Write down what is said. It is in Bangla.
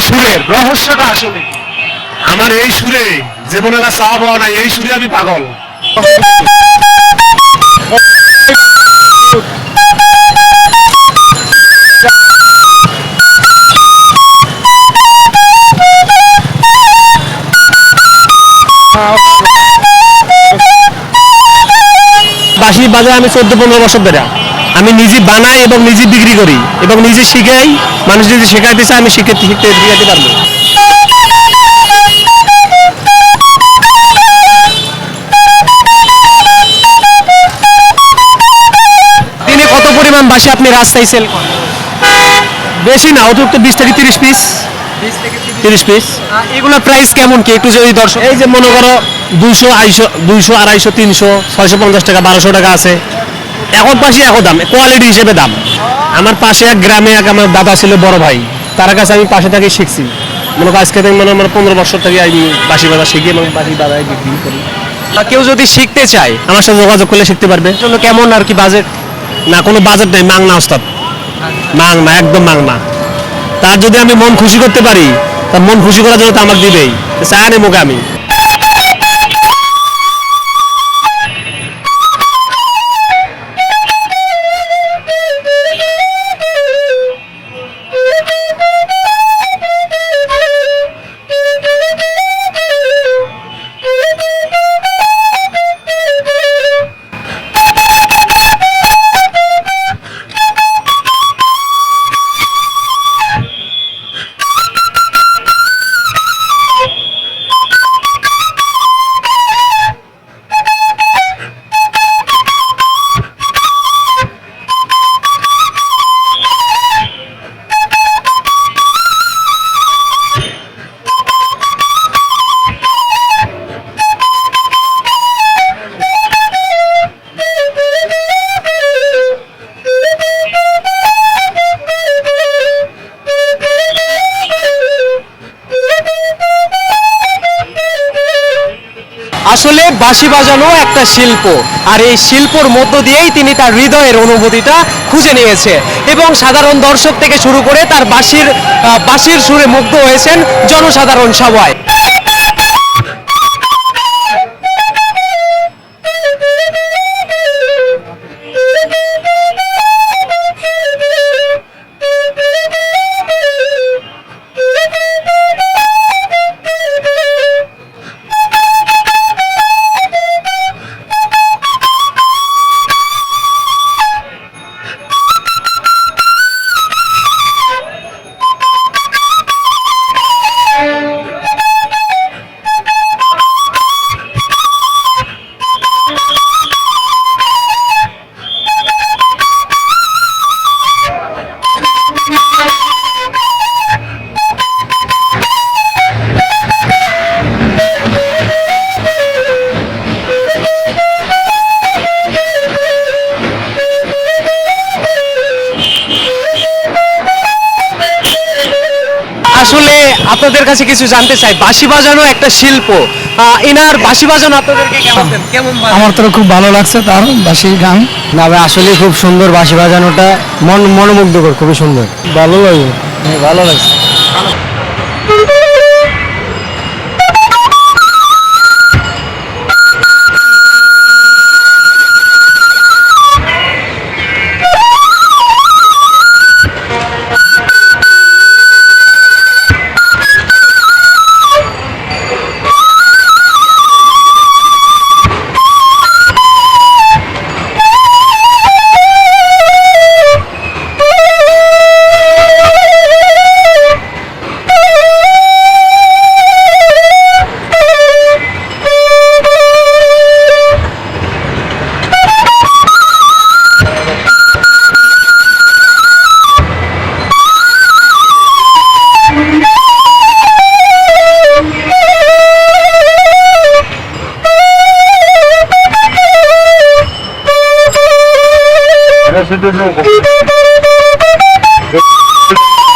সুরের রহস্যটা আসলে? আমার এই সুরে জীবনের চা পাওয়া নাই এই সুরে আমি পাগল বাঁশি বাজায় আমি চোদ্দ পনেরো বছর ধরে আমি নিজে বানাই এবং নিজে বিক্রি করি এবং নিজে শিখাই মানুষ যদি শেখাইতে চায় আমি শিখে শিখতে শিখাতে পারব। দিনে কত পরিমাণ বাঁশি আপনি রাস্তায় সেল করেন? বেশি না অতিরিক্ত বিশ থেকে তিরিশ পিস তিরিশ পিস এগুলোর প্রাইস কেমন কি? একটু যদি দর্শক এই যে মনে করো দুইশো আড়াইশো দুইশো আড়াইশো তিনশো ছয়শো পঞ্চাশ টাকা বারোশো টাকা আছে। এখন পাশে এখন দাম কোয়ালিটি হিসেবে দাম। আমার পাশে এক গ্রামে এক আমার দাদা ছিল বড় ভাই। তার কাছে আমি পাশে থেকে শিখছি। মনে আজকে থেকে মনে আমার পনেরো বছর থেকে আমি বাঁশি বাজা শিখি এবং বাঁশি বাজায় বিক্রি করি। বা কেউ যদি শিখতে চায় আমার সাথে যোগাযোগ করলে শিখতে পারবে। জন্য কেমন আর কি বাজেট না কোনো বাজেট নেই মাং না ওস্তাদ। মাং না একদম মাং না। তার যদি আমি মন খুশি করতে পারি তার মন খুশি করার জন্য তো আমাকে দিবেই। চায় না মুখে আমি। আসলে বাঁশি বাজানো একটা শিল্প। আর এই শিল্পর মধ্য দিয়েই তিনি তার হৃদয়ের অনুভূতিটা খুঁজে নিয়েছে। এবং সাধারণ দর্শক থেকে শুরু করে তার বাঁশির বাঁশির সুরে মুগ্ধ হয়েছেন জনসাধারণ সবাই। আপনাদের কাছে কিছু জানতে চাই। বাঁশি বাজানো একটা শিল্প। আহ, এনার বাঁশি বাজানো আপনাদেরকে কেমন কেমন আমার তো খুব ভালো লাগছে তার বাঁশি গান। না ভাই আসলে খুব সুন্দর বাঁশি বাজানোটা মন মনোমুগ্ধকর খুবই সুন্দর। ভালো লাগে। ভালো লাগছে। c'est de l'ombre.